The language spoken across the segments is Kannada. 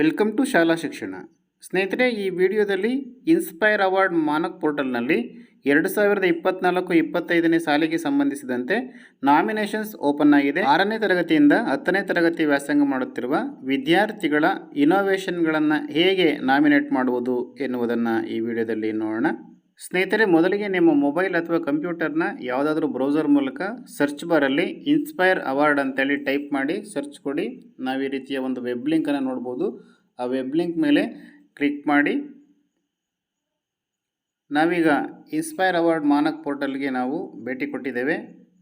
ವೆಲ್ಕಮ್ ಟು ಶಾಲಾ ಶಿಕ್ಷಣ. ಸ್ನೇಹಿತರೆ, ಈ ವಿಡಿಯೋದಲ್ಲಿ ಇನ್ಸ್ಪೈರ್ ಅವಾರ್ಡ್ ಮಾನಕ್ ಪೋರ್ಟಲ್ನಲ್ಲಿ ಎರಡು ಸಾವಿರದ ಇಪ್ಪತ್ನಾಲ್ಕು ಇಪ್ಪತ್ತೈದನೇ ಸಾಲಿಗೆ ಸಂಬಂಧಿಸಿದಂತೆ ನಾಮಿನೇಷನ್ಸ್ ಓಪನ್ ಆಗಿದೆ. ಆರನೇ ತರಗತಿಯಿಂದ ಹತ್ತನೇ ತರಗತಿ ವ್ಯಾಸಂಗ ಮಾಡುತ್ತಿರುವ ವಿದ್ಯಾರ್ಥಿಗಳ ಇನೋವೇಷನ್ಗಳನ್ನು ಹೇಗೆ ನಾಮಿನೇಟ್ ಮಾಡುವುದು ಎನ್ನುವುದನ್ನು ಈ ವಿಡಿಯೋದಲ್ಲಿ ನೋಡೋಣ. ಸ್ನೇಹಿತರೆ, ಮೊದಲಿಗೆ ನಿಮ್ಮ ಮೊಬೈಲ್ ಅಥವಾ ಕಂಪ್ಯೂಟರ್ನ ಯಾವುದಾದ್ರೂ ಬ್ರೌಸರ್ ಮೂಲಕ ಸರ್ಚ್ ಬಾರಲ್ಲಿ ಇನ್ಸ್ಪೈರ್ ಅವಾರ್ಡ್ ಅಂತೇಳಿ ಟೈಪ್ ಮಾಡಿ ಸರ್ಚ್ ಕೊಡಿ. ನಾವು ಈ ರೀತಿಯ ಒಂದು ವೆಬ್ ಲಿಂಕನ್ನು ನೋಡ್ಬೋದು. ಆ ವೆಬ್ ಲಿಂಕ್ ಮೇಲೆ ಕ್ಲಿಕ್ ಮಾಡಿ. ನಾವೀಗ ಇನ್ಸ್ಪೈರ್ ಅವಾರ್ಡ್ ಮಾನಕ್ ಪೋರ್ಟಲ್ಗೆ ನಾವು ಭೇಟಿ ಕೊಟ್ಟಿದ್ದೇವೆ.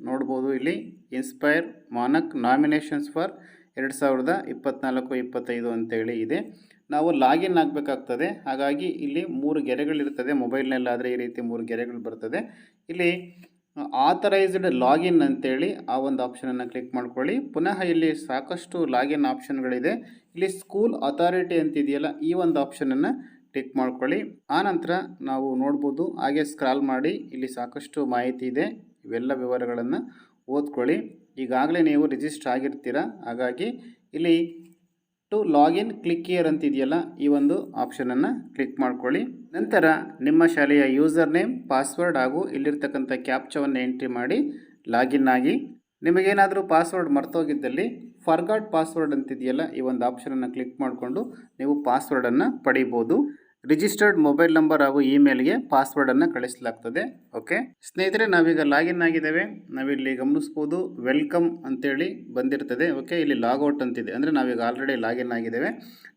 ನೋಡ್ಬೋದು ಇಲ್ಲಿ ಇನ್ಸ್ಪೈರ್ ಮಾನಕ್ ನಾಮಿನೇಷನ್ಸ್ ಫಾರ್ ಎರಡು ಸಾವಿರದ ಇಪ್ಪತ್ತ್ನಾಲ್ಕು ಇಪ್ಪತ್ತೈದು ಅಂತೇಳಿ ಇದೆ. ನಾವು ಲಾಗಿನ್ ಆಗಬೇಕಾಗ್ತದೆ. ಹಾಗಾಗಿ ಇಲ್ಲಿ ಮೂರು ಗೆರೆಗಳಿರ್ತದೆ. ಮೊಬೈಲ್ನಲ್ಲಾದರೆ ಈ ರೀತಿ ಮೂರು ಗೆರೆಗಳು ಬರ್ತದೆ. ಇಲ್ಲಿ ಆಥರೈಸ್ಡ್ ಲಾಗಿನ್ ಅಂತೇಳಿ ಆ ಒಂದು ಆಪ್ಷನನ್ನು ಕ್ಲಿಕ್ ಮಾಡ್ಕೊಳ್ಳಿ. ಪುನಃ ಇಲ್ಲಿ ಸಾಕಷ್ಟು ಲಾಗಿನ್ ಆಪ್ಷನ್ಗಳಿದೆ. ಇಲ್ಲಿ ಸ್ಕೂಲ್ ಅಥಾರಿಟಿ ಅಂತಿದೆಯಲ್ಲ, ಈ ಒಂದು ಆಪ್ಷನನ್ನು ಕ್ಲಿಕ್ ಮಾಡ್ಕೊಳ್ಳಿ. ಆನಂತರ ನಾವು ನೋಡ್ಬೋದು. ಹಾಗೆ ಸ್ಕ್ರಾಲ್ ಮಾಡಿ ಇಲ್ಲಿ ಸಾಕಷ್ಟು ಮಾಹಿತಿ ಇದೆ. ಇವೆಲ್ಲ ವಿವರಗಳನ್ನು ಓದ್ಕೊಳ್ಳಿ. ಈಗಾಗಲೇ ನೀವು ರಿಜಿಸ್ಟರ್ ಆಗಿರ್ತೀರ? ಹಾಗಾಗಿ ಇಲ್ಲಿ ಟು ಲಾಗಿನ್ ಕ್ಲಿಕ್ ಇಯರ್ ಅಂತಿದೆಯಲ್ಲ, ಈ ಒಂದು ಆಪ್ಷನನ್ನು ಕ್ಲಿಕ್ ಮಾಡ್ಕೊಳ್ಳಿ. ನಂತರ ನಿಮ್ಮ ಶಾಲೆಯ ಯೂಸರ್ ನೇಮ್ ಪಾಸ್ವರ್ಡ್ ಹಾಗೂ ಇಲ್ಲಿರ್ತಕ್ಕಂಥ ಕ್ಯಾಪ್ಚವನ್ನು ಎಂಟ್ರಿ ಮಾಡಿ ಲಾಗಿನ್ ಆಗಿ. ನಿಮಗೇನಾದರೂ ಪಾಸ್ವರ್ಡ್ ಮರ್ತೋಗಿದ್ದಲ್ಲಿ ಫರ್ಗಾಟ್ ಪಾಸ್ವರ್ಡ್ ಅಂತಿದೆಯಲ್ಲ, ಈ ಒಂದು ಆಪ್ಷನನ್ನು ಕ್ಲಿಕ್ ಮಾಡಿಕೊಂಡು ನೀವು ಪಾಸ್ವರ್ಡನ್ನು ಪಡಿಬೋದು. ರಿಜಿಸ್ಟರ್ಡ್ ಮೊಬೈಲ್ ನಂಬರ್ ಹಾಗೂ ಇಮೇಲ್ಗೆ ಪಾಸ್ವರ್ಡನ್ನು ಕಳಿಸಲಾಗ್ತದೆ. ಓಕೆ? ಸ್ನೇಹಿತರೆ, ನಾವೀಗ ಲಾಗಿನ್ ಆಗಿದ್ದೇವೆ. ನಾವಿಲ್ಲಿ ಗಮನಿಸ್ಬೋದು ವೆಲ್ಕಮ್ ಅಂತೇಳಿ ಬಂದಿರ್ತದೆ. ಓಕೆ? ಇಲ್ಲಿ ಲಾಗೌಟ್ ಅಂತಿದೆ. ಅಂದರೆ ನಾವೀಗ ಆಲ್ರೆಡಿ ಲಾಗಿನ್ ಆಗಿದ್ದೇವೆ.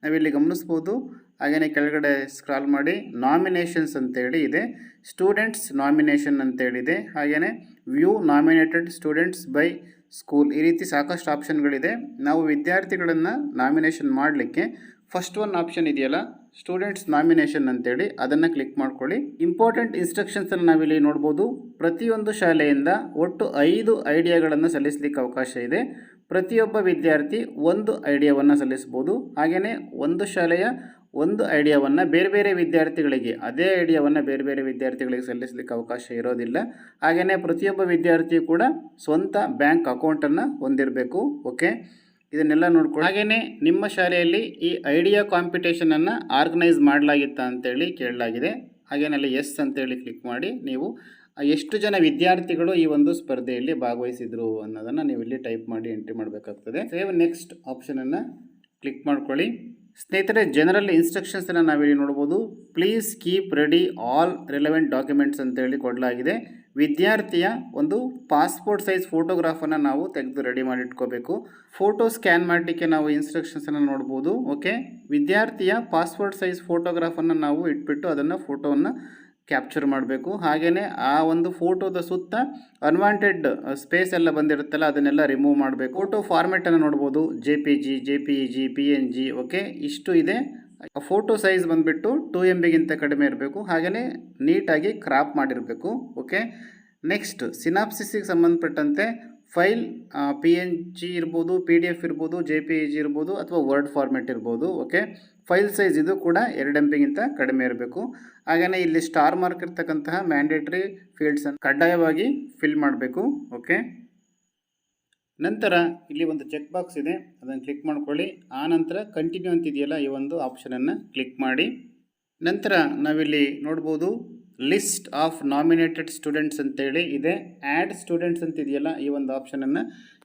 ನಾವಿಲ್ಲಿ ಗಮನಿಸ್ಬೋದು. ಹಾಗೆಯೇ ಕೆಳಗಡೆ ಸ್ಕ್ರಾಲ್ ಮಾಡಿ. ನಾಮಿನೇಷನ್ಸ್ ಅಂತೇಳಿ ಇದೆ. ಸ್ಟೂಡೆಂಟ್ಸ್ ನಾಮಿನೇಷನ್ ಅಂತೇಳಿದೆ. ಹಾಗೆಯೇ view nominated students by school ಈ ರೀತಿ ಸಾಕಷ್ಟು ಆಪ್ಷನ್ಗಳಿದೆ. ನಾವು ವಿದ್ಯಾರ್ಥಿಗಳನ್ನು ನಾಮಿನೇಷನ್ ಮಾಡಲಿಕ್ಕೆ ಫಸ್ಟ್ ಒನ್ ಆಪ್ಷನ್ ಇದೆಯಲ್ಲ ಸ್ಟೂಡೆಂಟ್ಸ್ ನಾಮಿನೇಷನ್ ಅಂತೇಳಿ ಅದನ್ನು ಕ್ಲಿಕ್ ಮಾಡ್ಕೊಳ್ಳಿ. ಇಂಪಾರ್ಟೆಂಟ್ ಇನ್ಸ್ಟ್ರಕ್ಷನ್ಸನ್ನು ನಾವಿಲ್ಲಿ ನೋಡ್ಬೋದು. ಪ್ರತಿಯೊಂದು ಶಾಲೆಯಿಂದ ಒಟ್ಟು ಐದು ಐಡಿಯಾಗಳನ್ನು ಸಲ್ಲಿಸಲಿಕ್ಕೆ ಅವಕಾಶ ಇದೆ. ಪ್ರತಿಯೊಬ್ಬ ವಿದ್ಯಾರ್ಥಿ ಒಂದು ಐಡಿಯಾವನ್ನು ಸಲ್ಲಿಸ್ಬೋದು. ಹಾಗೆಯೇ ಒಂದು ಶಾಲೆಯ ಒಂದು ಐಡಿಯಾವನ್ನು ಬೇರೆ ಬೇರೆ ವಿದ್ಯಾರ್ಥಿಗಳಿಗೆ, ಅದೇ ಐಡಿಯಾವನ್ನು ಬೇರೆ ಬೇರೆ ವಿದ್ಯಾರ್ಥಿಗಳಿಗೆ ಸಲ್ಲಿಸಲಿಕ್ಕೆ ಅವಕಾಶ ಇರೋದಿಲ್ಲ. ಹಾಗೆಯೇ ಪ್ರತಿಯೊಬ್ಬ ವಿದ್ಯಾರ್ಥಿಯು ಕೂಡ ಸ್ವಂತ ಬ್ಯಾಂಕ್ ಅಕೌಂಟನ್ನು ಹೊಂದಿರಬೇಕು. ಓಕೆ ಇದನ್ನೆಲ್ಲ ನೋಡ್ಕೊಳ್ಳಿ. ಹಾಗೆಯೇ ನಿಮ್ಮ ಶಾಲೆಯಲ್ಲಿ ಈ ಐಡಿಯಾ ಕಾಂಪಿಟೇಷನನ್ನು ಆರ್ಗನೈಸ್ ಮಾಡಲಾಗಿತ್ತ ಅಂತೇಳಿ ಕೇಳಲಾಗಿದೆ. ಹಾಗೇನಲ್ಲಿ ಎಸ್ ಅಂತೇಳಿ ಕ್ಲಿಕ್ ಮಾಡಿ ನೀವು ಎಷ್ಟು ಜನ ವಿದ್ಯಾರ್ಥಿಗಳು ಈ ಒಂದು ಸ್ಪರ್ಧೆಯಲ್ಲಿ ಭಾಗವಹಿಸಿದ್ರು ಅನ್ನೋದನ್ನು ನೀವು ಇಲ್ಲಿ ಟೈಪ್ ಮಾಡಿ ಎಂಟ್ರಿ ಮಾಡಬೇಕಾಗ್ತದೆ. ಸೇವ್ ನೆಕ್ಸ್ಟ್ ಆಪ್ಷನನ್ನು ಕ್ಲಿಕ್ ಮಾಡ್ಕೊಳ್ಳಿ. ಸ್ನೇಹಿತರೆ, ಜನರಲ್ ಇನ್ಸ್ಟ್ರಕ್ಷನ್ಸನ್ನು ನಾವಿಲ್ಲಿ ನೋಡ್ಬೋದು. Please keep ready all relevant documents ಅಂತೇಳಿ ಕೊಡಲಾಗಿದೆ. ವಿದ್ಯಾರ್ಥಿಯ ಒಂದು ಪಾಸ್ಪೋರ್ಟ್ ಸೈಜ್ ಫೋಟೋಗ್ರಾಫನ್ನು ನಾವು ತೆಗೆದು ರೆಡಿ ಮಾಡಿ ಇಟ್ಕೋಬೇಕು. ಫೋಟೋ ಸ್ಕ್ಯಾನ್ ಮಾಡಲಿಕ್ಕೆ ನಾವು ಇನ್ಸ್ಟ್ರಕ್ಷನ್ಸನ್ನು ನೋಡ್ಬೋದು ಓಕೆ ವಿದ್ಯಾರ್ಥಿಯ ಪಾಸ್ಪೋರ್ಟ್ ಸೈಜ್ ಫೋಟೋಗ್ರಾಫನ್ನು ನಾವು ಇಟ್ಬಿಟ್ಟು ಅದನ್ನು ಫೋಟೋವನ್ನು ಕ್ಯಾಪ್ಚರ್ ಮಾಡಬೇಕು. ಹಾಗೆಯೇ ಆ ಒಂದು ಫೋಟೋದ ಸುತ್ತ ಅನ್ವಾಂಟೆಡ್ ಸ್ಪೇಸ್ ಎಲ್ಲ ಬಂದಿರುತ್ತಲ್ಲ, ಅದನ್ನೆಲ್ಲ ರಿಮೂವ್ ಮಾಡಬೇಕು. ಫೋಟೋ ಫಾರ್ಮೆಟನ್ನು ನೋಡ್ಬೋದು. J P G J P E G P N G okay ಇಷ್ಟು ಇದೆ. ಫೋಟೋ ಸೈಜ್ ಬಂದುಬಿಟ್ಟು ಟೂ ಎಂ ಬಿಗಿಂತ ಕಡಿಮೆ ಇರಬೇಕು. ಹಾಗೆಯೇ ನೀಟಾಗಿ ಕ್ರಾಪ್ ಮಾಡಿರಬೇಕು. ಓಕೆ ನೆಕ್ಸ್ಟ್ ಸಿನಾಪ್ಸಿಸಿಗೆ ಸಂಬಂಧಪಟ್ಟಂತೆ ಫೈಲ್ ಪಿ ಎನ್ ಜಿ ಇರ್ಬೋದು ಪಿ ಡಿ ಎಫ್ ಇರ್ಬೋದು ಜೆ ಪಿ ಇ ಜಿ ಇರ್ಬೋದು, ಅಥವಾ ವರ್ಡ್ ಫಾರ್ಮೆಟ್ ಇರ್ಬೋದು. ಓಕೆ ಫೈಲ್ ಸೈಜ್ ಇದು ಕೂಡ ಎರಡು ಎಂ ಪಿಗಿಂತ ಕಡಿಮೆ ಇರಬೇಕು. ಹಾಗೆಯೇ ಇಲ್ಲಿ ಸ್ಟಾರ್ ಮಾರ್ಕ್ ಇರ್ತಕ್ಕಂತಹ ಮ್ಯಾಂಡೇಟ್ರಿ ಫೀಲ್ಡ್ಸನ್ನು ಕಡ್ಡಾಯವಾಗಿ ಫಿಲ್ ಮಾಡಬೇಕು. ಓಕೆ ನಂತರ ಇಲ್ಲಿ ಒಂದು ಚೆಕ್ ಬಾಕ್ಸ್ ಇದೆ. ಅದನ್ನು ಕ್ಲಿಕ್ ಮಾಡ್ಕೊಳ್ಳಿ. ಆ ನಂತರ ಕಂಟಿನ್ಯೂ ಅಂತಿದೆಯಲ್ಲ ಈ ಒಂದು ಆಪ್ಷನನ್ನು ಕ್ಲಿಕ್ ಮಾಡಿ. ನಂತರ ನಾವಿಲ್ಲಿ ನೋಡ್ಬೋದು ಲಿಸ್ಟ್ ಆಫ್ ನಾಮಿನೇಟೆಡ್ ಸ್ಟೂಡೆಂಟ್ಸ್ ಅಂತೇಳಿ ಇದೆ. ಆ್ಯಡ್ ಸ್ಟೂಡೆಂಟ್ಸ್ ಅಂತಿದೆಯಲ್ಲ ಈ ಒಂದು ಆಪ್ಷನನ್ನು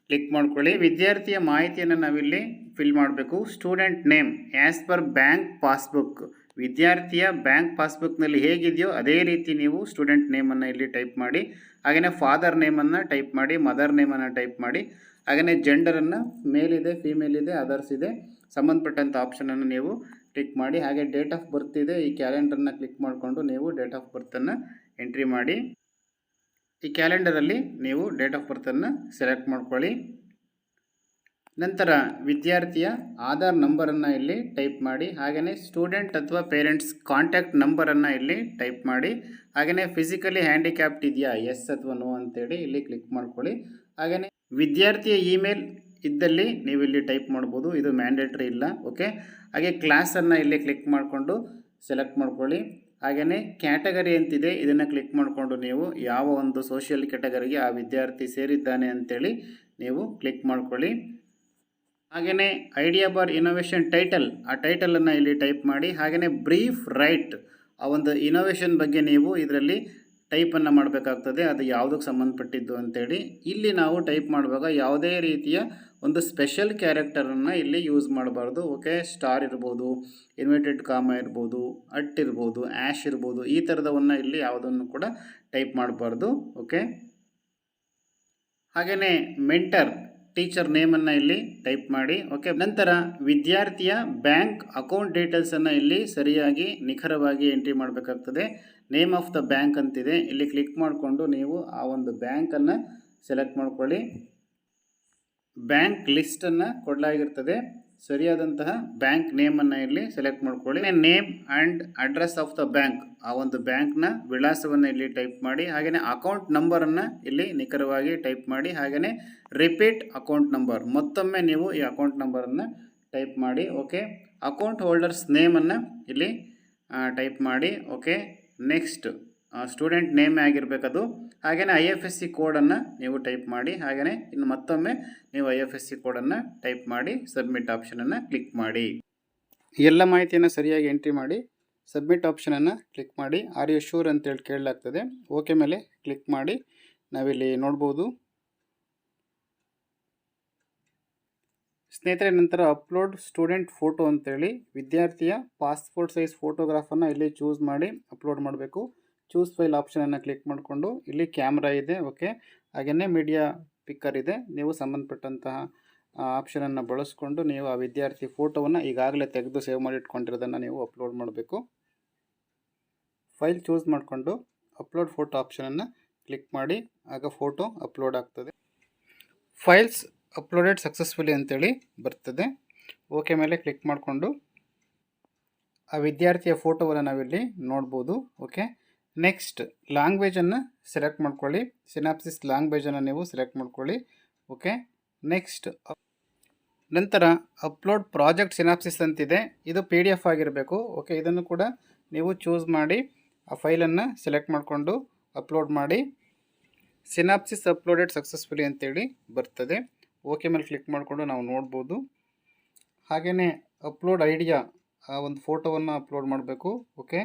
ಕ್ಲಿಕ್ ಮಾಡ್ಕೊಳ್ಳಿ. ವಿದ್ಯಾರ್ಥಿಯ ಮಾಹಿತಿಯನ್ನು ನಾವಿಲ್ಲಿ ಫಿಲ್ ಮಾಡಬೇಕು. Student name as per bank passbook ವಿದ್ಯಾರ್ಥಿಯ ಬ್ಯಾಂಕ್ ಪಾಸ್ಬುಕ್ನಲ್ಲಿ ಹೇಗಿದೆಯೋ ಅದೇ ರೀತಿ ನೀವು ಸ್ಟೂಡೆಂಟ್ ನೇಮನ್ನು ಇಲ್ಲಿ ಟೈಪ್ ಮಾಡಿ ಹಾಗೆಯೇ ಫಾದರ್ ನೇಮನ್ನು ಟೈಪ್ ಮಾಡಿ, ಮದರ್ ನೇಮನ್ನು ಟೈಪ್ ಮಾಡಿ ಹಾಗೆಯೇ ಜೆಂಡರನ್ನು ಮೇಲಿದೆ, ಫೀಮೇಲ್ ಇದೆ, ಅದರ್ಸ್ ಇದೆ ಸಂಬಂಧಪಟ್ಟಂಥ ಆಪ್ಷನನ್ನು ನೀವು ಕ್ಲಿಕ್ ಮಾಡಿ, ಹಾಗೆ ಡೇಟ್ ಆಫ್ ಬರ್ತ್ ಇದೆ, ಈ ಕ್ಯಾಲೆಂಡರ್ನ ಕ್ಲಿಕ್ ಮಾಡಿಕೊಂಡು ನೀವು ಡೇಟ್ ಆಫ್ ಬರ್ತನ್ನು ಎಂಟ್ರಿ ಮಾಡಿ, ಈ ಕ್ಯಾಲೆಂಡರಲ್ಲಿ ನೀವು ಡೇಟ್ ಆಫ್ ಬರ್ತನ್ನು ಸೆಲೆಕ್ಟ್ ಮಾಡ್ಕೊಳ್ಳಿ. ನಂತರ ವಿದ್ಯಾರ್ಥಿಯ ಆಧಾರ್ ನಂಬರನ್ನು ಇಲ್ಲಿ ಟೈಪ್ ಮಾಡಿ ಹಾಗೆಯೇ ಸ್ಟೂಡೆಂಟ್ ಅಥವಾ ಪೇರೆಂಟ್ಸ್ ಕಾಂಟ್ಯಾಕ್ಟ್ ನಂಬರನ್ನು ಇಲ್ಲಿ ಟೈಪ್ ಮಾಡಿ ಹಾಗೆಯೇ ಫಿಸಿಕಲಿ ಹ್ಯಾಂಡಿಕ್ಯಾಪ್ಟ್ ಇದೆಯಾ, ಎಸ್ ಅಥವಾ ನೋ ಅಂತೇಳಿ ಇಲ್ಲಿ ಕ್ಲಿಕ್ ಮಾಡ್ಕೊಳ್ಳಿ. ಹಾಗೆಯೇ ವಿದ್ಯಾರ್ಥಿಯ ಇಮೇಲ್ ಇದ್ದಲ್ಲಿ ನೀವು ಇಲ್ಲಿ ಟೈಪ್ ಮಾಡ್ಬೋದು, ಇದು ಮ್ಯಾಂಡೇಟ್ರಿ ಇಲ್ಲ, ಓಕೆ? ಹಾಗೆ ಕ್ಲಾಸನ್ನು ಇಲ್ಲಿ ಕ್ಲಿಕ್ ಮಾಡಿಕೊಂಡು ಸೆಲೆಕ್ಟ್ ಮಾಡ್ಕೊಳ್ಳಿ. ಹಾಗೆಯೇ ಕ್ಯಾಟಗರಿ ಅಂತಿದೆ, ಇದನ್ನು ಕ್ಲಿಕ್ ಮಾಡಿಕೊಂಡು ನೀವು ಯಾವ ಒಂದು ಸೋಷಿಯಲ್ ಕ್ಯಾಟಗರಿಗೆ ಆ ವಿದ್ಯಾರ್ಥಿ ಸೇರಿದ್ದಾನೆ ಅಂತೇಳಿ ನೀವು ಕ್ಲಿಕ್ ಮಾಡ್ಕೊಳ್ಳಿ. ಹಾಗೆಯೇ ಐಡಿಯಾ ಬಾರ್ ಇನೋವೇಷನ್ ಟೈಟಲ್ ಆ ಟೈಟಲನ್ನು ಇಲ್ಲಿ ಟೈಪ್ ಮಾಡಿ ಹಾಗೆಯೇ ಬ್ರೀಫ್ ರೈಟ್ ಆ ಒಂದು ಇನೋವೇಷನ್ ಬಗ್ಗೆ ನೀವು ಇದರಲ್ಲಿ ಟೈಪನ್ನು ಮಾಡಬೇಕಾಗ್ತದೆ. ಅದು ಯಾವುದಕ್ಕೆ ಸಂಬಂಧಪಟ್ಟಿದ್ದು ಅಂತೇಳಿ. ಇಲ್ಲಿ ನಾವು ಟೈಪ್ ಮಾಡುವಾಗ ಯಾವುದೇ ರೀತಿಯ ಒಂದು ಸ್ಪೆಷಲ್ ಕ್ಯಾರೆಕ್ಟರನ್ನು ಇಲ್ಲಿ ಯೂಸ್ ಮಾಡಬಾರ್ದು. ಓಕೆ ಸ್ಟಾರ್ ಇರ್ಬೋದು ಇನ್ವೈಟೆಡ್ ಕಾಮ ಇರ್ಬೋದು, ಅಟ್ ಇರ್ಬೋದು ಆ್ಯಶ್ ಇರ್ಬೋದು, ಈ ಥರದವನ್ನು ಇಲ್ಲಿ ಯಾವುದನ್ನು ಕೂಡ ಟೈಪ್ ಮಾಡಬಾರ್ದು. ಓಕೆ? ಹಾಗೆಯೇ ಮೆಂಟರ್ ಟೀಚರ್ ನೇಮನ್ನು ಇಲ್ಲಿ ಟೈಪ್ ಮಾಡಿ ಓಕೆ ನಂತರ ವಿದ್ಯಾರ್ಥಿಯ ಬ್ಯಾಂಕ್ ಅಕೌಂಟ್ ಡೀಟೇಲ್ಸನ್ನು ಇಲ್ಲಿ ಸರಿಯಾಗಿ, ನಿಖರವಾಗಿ ಎಂಟ್ರಿ ಮಾಡಬೇಕಾಗ್ತದೆ. ನೇಮ್ ಆಫ್ ದ ಬ್ಯಾಂಕ್ ಅಂತಿದೆ. ಇಲ್ಲಿ ಕ್ಲಿಕ್ ಮಾಡಿಕೊಂಡು ನೀವು ಆ ಒಂದು ಬ್ಯಾಂಕನ್ನು ಸೆಲೆಕ್ಟ್ ಮಾಡ್ಕೊಳ್ಳಿ. ಬ್ಯಾಂಕ್ ಲಿಸ್ಟನ್ನು ಕೊಡಲಾಗಿರ್ತದೆ. ಸರಿಯಾದಂತಹ ಬ್ಯಾಂಕ್ ನೇಮನ್ನು ಇಲ್ಲಿ ಸೆಲೆಕ್ಟ್ ಮಾಡ್ಕೊಳ್ಳಿ. Name and address of the bank ಆ ಒಂದು ಬ್ಯಾಂಕ್ನ ವಿಳಾಸವನ್ನು ಇಲ್ಲಿ ಟೈಪ್ ಮಾಡಿ ಹಾಗೆಯೇ ಅಕೌಂಟ್ ನಂಬರನ್ನು ಇಲ್ಲಿ ನಿಖರವಾಗಿ ಟೈಪ್ ಮಾಡಿ ಹಾಗೆಯೇ ರಿಪೀಟ್ ಅಕೌಂಟ್ ನಂಬರ್ ಮತ್ತೊಮ್ಮೆ ನೀವು ಈ ಅಕೌಂಟ್ ನಂಬರನ್ನು ಟೈಪ್ ಮಾಡಿ ಓಕೆ ಅಕೌಂಟ್ ಹೋಲ್ಡರ್ಸ್ ನೇಮನ್ನು ಇಲ್ಲಿ ಟೈಪ್ ಮಾಡಿ ಓಕೆ ನೆಕ್ಸ್ಟ್ ಸ್ಟೂಡೆಂಟ್ ನೇಮ್ ಆಗಿರಬೇಕದು. ಹಾಗೆಯೇ ಐ ಎಫ್ ಎಸ್ ಸಿ ಕೋಡನ್ನು ನೀವು ಟೈಪ್ ಮಾಡಿ ಹಾಗೆಯೇ ಇನ್ನು ಮತ್ತೊಮ್ಮೆ ನೀವು ಐ ಎಫ್ ಎಸ್ ಸಿ ಕೋಡನ್ನು ಟೈಪ್ ಮಾಡಿ ಸಬ್ಮಿಟ್ ಆಪ್ಷನನ್ನು ಕ್ಲಿಕ್ ಮಾಡಿ. ಎಲ್ಲ ಮಾಹಿತಿಯನ್ನು ಸರಿಯಾಗಿ ಎಂಟ್ರಿ ಮಾಡಿ ಸಬ್ಮಿಟ್ ಆಪ್ಷನನ್ನು ಕ್ಲಿಕ್ ಮಾಡಿ. ಆರ್ ಯು ಶೂರ್ ಅಂತೇಳಿ ಕೇಳಲಾಗ್ತದೆ. ಓಕೆ ಮೇಲೆ ಕ್ಲಿಕ್ ಮಾಡಿ. ನಾವಿಲ್ಲಿ ನೋಡ್ಬೋದು. ಸ್ನೇಹಿತರೆ, ನಂತರ ಅಪ್ಲೋಡ್ ಸ್ಟೂಡೆಂಟ್ ಫೋಟೋ ಅಂತೇಳಿ ವಿದ್ಯಾರ್ಥಿಯ ಪಾಸ್ಪೋರ್ಟ್ ಸೈಜ್ ಫೋಟೋಗ್ರಾಫನ್ನು ಇಲ್ಲಿ ಚೂಸ್ ಮಾಡಿ ಅಪ್ಲೋಡ್ ಮಾಡಬೇಕು. ಚೂಸ್ ಫೈಲ್ ಆಪ್ಷನನ್ನು ಕ್ಲಿಕ್ ಮಾಡಿಕೊಂಡು, ಇಲ್ಲಿ ಕ್ಯಾಮ್ರಾ ಇದೆ ಓಕೆ ಹಾಗೆಯೇ ಮೀಡಿಯಾ ಪಿಕ್ಕರ್ ಇದೆ. ನೀವು ಸಂಬಂಧಪಟ್ಟಂತಹ ಆಪ್ಷನನ್ನು ಬಳಸ್ಕೊಂಡು ನೀವು ಆ ವಿದ್ಯಾರ್ಥಿ ಫೋಟೋವನ್ನು ಈಗಾಗಲೇ ತೆಗೆದು ಸೇವ್ ಮಾಡಿ ಇಟ್ಕೊಂಡಿರೋದನ್ನು ನೀವು ಅಪ್ಲೋಡ್ ಮಾಡಬೇಕು. ಫೈಲ್ ಚೂಸ್ ಮಾಡಿಕೊಂಡು ಅಪ್ಲೋಡ್ ಫೋಟೋ ಆಪ್ಷನನ್ನು ಕ್ಲಿಕ್ ಮಾಡಿ, ಆಗ ಫೋಟೋ ಅಪ್ಲೋಡ್ ಆಗ್ತದೆ. ಫೈಲ್ಸ್ ಅಪ್ಲೋಡೆಡ್ ಸಕ್ಸಸ್ಫುಲಿ ಅಂತೇಳಿ ಬರ್ತದೆ. ಓಕೆ ಮೇಲೆ ಕ್ಲಿಕ್ ಮಾಡಿಕೊಂಡು ಆ ವಿದ್ಯಾರ್ಥಿಯ ಫೋಟೋವನ್ನು ನಾವಿಲ್ಲಿ ನೋಡ್ಬೋದು ಓಕೆ ನೆಕ್ಸ್ಟ್ ಲ್ಯಾಂಗ್ವೇಜನ್ನು ಸೆಲೆಕ್ಟ್ ಮಾಡ್ಕೊಳ್ಳಿ. ಸಿನಾಪ್ಸಿಸ್ ಲ್ಯಾಂಗ್ವೇಜನ್ನು ನೀವು ಸೆಲೆಕ್ಟ್ ಮಾಡ್ಕೊಳ್ಳಿ. ಓಕೆ ನೆಕ್ಸ್ಟ್ ನಂತರ ಅಪ್ಲೋಡ್ ಪ್ರಾಜೆಕ್ಟ್ ಸಿನಾಪ್ಸಿಸ್ ಅಂತಿದೆ. ಇದು ಪಿ ಡಿ ಎಫ್ ಆಗಿರಬೇಕು. ಓಕೆ ಇದನ್ನು ಕೂಡ ನೀವು ಚೂಸ್ ಮಾಡಿ, ಆ ಫೈಲನ್ನು ಸೆಲೆಕ್ಟ್ ಮಾಡಿಕೊಂಡು ಅಪ್ಲೋಡ್ ಮಾಡಿ. ಸಿನಾಪ್ಸಿಸ್ ಅಪ್ಲೋಡೆಡ್ ಸಕ್ಸಸ್ಫುಲಿ ಅಂತೇಳಿ ಬರ್ತದೆ. ಓಕೆ ಮೇಲೆ ಕ್ಲಿಕ್ ಮಾಡಿಕೊಂಡು ನಾವು ನೋಡ್ಬೋದು. ಹಾಗೆಯೇ ಅಪ್ಲೋಡ್ ಐಡಿಯಾ ಆ ಒಂದು ಫೋಟೋವನ್ನು ಅಪ್ಲೋಡ್ ಮಾಡಬೇಕು. ಓಕೆ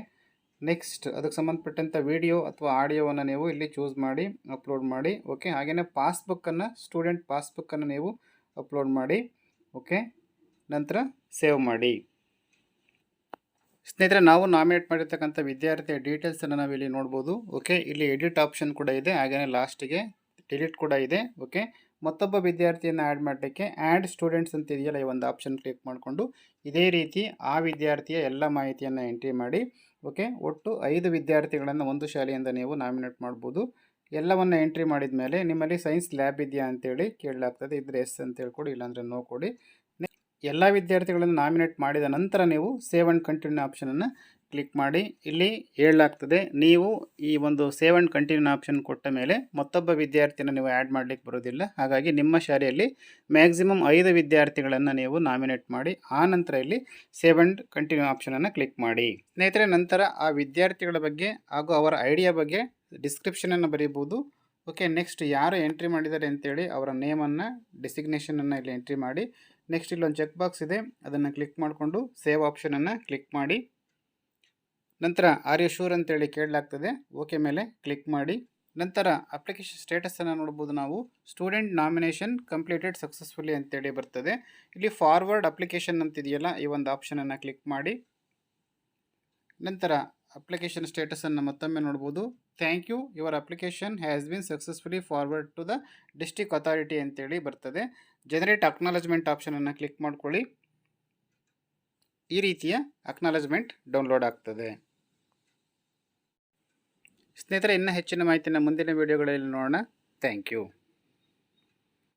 ನೆಕ್ಸ್ಟ್ ಅದಕ್ಕೆ ಸಂಬಂಧಪಟ್ಟಂಥ ವಿಡಿಯೋ ಅಥವಾ ಆಡಿಯೋವನ್ನು ನೀವು ಇಲ್ಲಿ ಚೂಸ್ ಮಾಡಿ ಅಪ್ಲೋಡ್ ಮಾಡಿ ಓಕೆ ಹಾಗೆಯೇ ಪಾಸ್ಬುಕ್ಕನ್ನು ಸ್ಟೂಡೆಂಟ್ ಪಾಸ್ಬುಕ್ಕನ್ನು ನೀವು ಅಪ್ಲೋಡ್ ಮಾಡಿ ಓಕೆ ನಂತರ ಸೇವ್ ಮಾಡಿ. ಸ್ನೇಹಿತರೆ, ನಾವು ನಾಮಿನೇಟ್ ಮಾಡಿರ್ತಕ್ಕಂಥ ವಿದ್ಯಾರ್ಥಿಯ ಡೀಟೇಲ್ಸನ್ನು ನಾವು ಇಲ್ಲಿ ನೋಡ್ಬೋದು ಓಕೆ ಇಲ್ಲಿ ಎಡಿಟ್ ಆಪ್ಷನ್ ಕೂಡ ಇದೆ ಹಾಗೆಯೇ ಲಾಸ್ಟಿಗೆ ಡಿಲೀಟ್ ಕೂಡ ಇದೆ ಓಕೆ ಮತ್ತೊಬ್ಬ ವಿದ್ಯಾರ್ಥಿಯನ್ನು ಆ್ಯಡ್ ಮಾಡಲಿಕ್ಕೆ ಆ್ಯಡ್ ಸ್ಟೂಡೆಂಟ್ಸ್ ಅಂತ ಇದೆಯಲ್ಲ ಈ ಒಂದು ಆಪ್ಷನ್ ಕ್ಲಿಕ್ ಮಾಡಿಕೊಂಡು, ಇದೇ ರೀತಿ ಆ ವಿದ್ಯಾರ್ಥಿಯ ಎಲ್ಲ ಮಾಹಿತಿಯನ್ನು ಎಂಟ್ರಿ ಮಾಡಿ ಓಕೆ? ಒಟ್ಟು ಐದು ವಿದ್ಯಾರ್ಥಿಗಳನ್ನು ಒಂದು ಶಾಲೆಯಿಂದ ನೀವು ನಾಮಿನೇಟ್ ಮಾಡ್ಬೋದು. ಎಲ್ಲವನ್ನು ಎಂಟ್ರಿ ಮಾಡಿದ ಮೇಲೆ ನಿಮ್ಮಲ್ಲಿ ಸೈನ್ಸ್ ಲ್ಯಾಬ್ ಇದೆಯಾ ಅಂತೇಳಿ ಕೇಳಲಾಗ್ತದೆ. ಇದ್ರೆ ಎಸ್ ಅಂತೇಳಿ ಕೊಡಿ ಇಲ್ಲಾಂದರೆ ನೋ ಕೊಡಿ. ಎಲ್ಲ ವಿದ್ಯಾರ್ಥಿಗಳನ್ನು ನಾಮಿನೇಟ್ ಮಾಡಿದ ನಂತರ ನೀವು ಸೇವ್ ಆ್ಯಂಡ್ ಕಂಟಿನ್ಯೂ ಆಪ್ಷನನ್ನು ಕ್ಲಿಕ್ ಮಾಡಿ. ಇಲ್ಲಿ ಹೇಳಲಾಗ್ತದೆ, ನೀವು ಈ ಒಂದು ಸೇವ್ ಆ್ಯಂಡ್ ಕಂಟಿನ್ಯೂ ಆಪ್ಷನ್ ಕೊಟ್ಟ ಮೇಲೆ ಮತ್ತೊಬ್ಬ ವಿದ್ಯಾರ್ಥಿನ ನೀವು ಆ್ಯಡ್ ಮಾಡಲಿಕ್ಕೆ ಬರೋದಿಲ್ಲ ಹಾಗಾಗಿ ನಿಮ್ಮ ಶಾಲೆಯಲ್ಲಿ ಮ್ಯಾಕ್ಸಿಮಮ್ ಐದು ವಿದ್ಯಾರ್ಥಿಗಳನ್ನು ನೀವು ನಾಮಿನೇಟ್ ಮಾಡಿ, ಆ ನಂತರ ಇಲ್ಲಿ ಸೇವ್ ಆ್ಯಂಡ್ ಕಂಟಿನ್ಯೂ ಆಪ್ಷನನ್ನು ಕ್ಲಿಕ್ ಮಾಡಿ. ಸ್ನೇಹಿತರೆ, ನಂತರ ಆ ವಿದ್ಯಾರ್ಥಿಗಳ ಬಗ್ಗೆ ಹಾಗೂ ಅವರ ಐಡಿಯಾ ಬಗ್ಗೆ ಡಿಸ್ಕ್ರಿಪ್ಷನನ್ನು ಬರೀಬೋದು ಓಕೆ ನೆಕ್ಸ್ಟ್ ಯಾರು ಎಂಟ್ರಿ ಮಾಡಿದ್ದಾರೆ ಅಂತೇಳಿ ಅವರ ನೇಮನ್ನು ಡಿಸಿಗ್ನೇಷನನ್ನು ಇಲ್ಲಿ ಎಂಟ್ರಿ ಮಾಡಿ. ನೆಕ್ಸ್ಟ್ ಇಲ್ಲೊಂದು ಚೆಕ್ ಬಾಕ್ಸ್ ಇದೆ, ಅದನ್ನು ಕ್ಲಿಕ್ ಮಾಡಿಕೊಂಡು ಸೇವ್ ಆಪ್ಷನನ್ನು ಕ್ಲಿಕ್ ಮಾಡಿ. ನಂತರ ಆರ್ ಯು ಶೂರ್ ಅಂತೇಳಿ ಕೇಳಲಾಗ್ತದೆ. ಓಕೆ ಮೇಲೆ ಕ್ಲಿಕ್ ಮಾಡಿ. ನಂತರ ಅಪ್ಲಿಕೇಶನ್ ಸ್ಟೇಟಸನ್ನು ನೋಡ್ಬೋದು ನಾವು. ಸ್ಟೂಡೆಂಟ್ ನಾಮಿನೇಷನ್ ಕಂಪ್ಲೀಟೆಡ್ ಸಕ್ಸಸ್ಫುಲಿ ಅಂತೇಳಿ ಬರ್ತದೆ. ಇಲ್ಲಿ ಫಾರ್ವರ್ಡ್ ಅಪ್ಲಿಕೇಶನ್ ಅಂತಿದೆಯಲ್ಲ, ಈ ಒಂದು ಆಪ್ಷನನ್ನು ಕ್ಲಿಕ್ ಮಾಡಿ. ನಂತರ ಅಪ್ಲಿಕೇಶನ್ ಸ್ಟೇಟಸನ್ನು ಮತ್ತೊಮ್ಮೆ ನೋಡ್ಬೋದು. Thank you your application has been successfully forward to the district authority ಅಂತೇಳಿ ಬರ್ತದೆ. ಜನರೇಟ್ ಅಕ್ನಾಲಜ್ಮೆಂಟ್ ಆಪ್ಷನನ್ನು ಕ್ಲಿಕ್ ಮಾಡ್ಕೊಳ್ಳಿ. ಈ ರೀತಿಯ ಅಕ್ನಾಲಜ್ಮೆಂಟ್ ಡೌನ್ಲೋಡ್ ಆಗ್ತದೆ. ಸ್ನೇಹಿತರೆ ಇನ್ನೂ ಹೆಚ್ಚಿನ ಮಾಹಿತಿನ ಮುಂದಿನ ವೀಡಿಯೋಗಳಲ್ಲಿ ನೋಡೋಣ. Thank you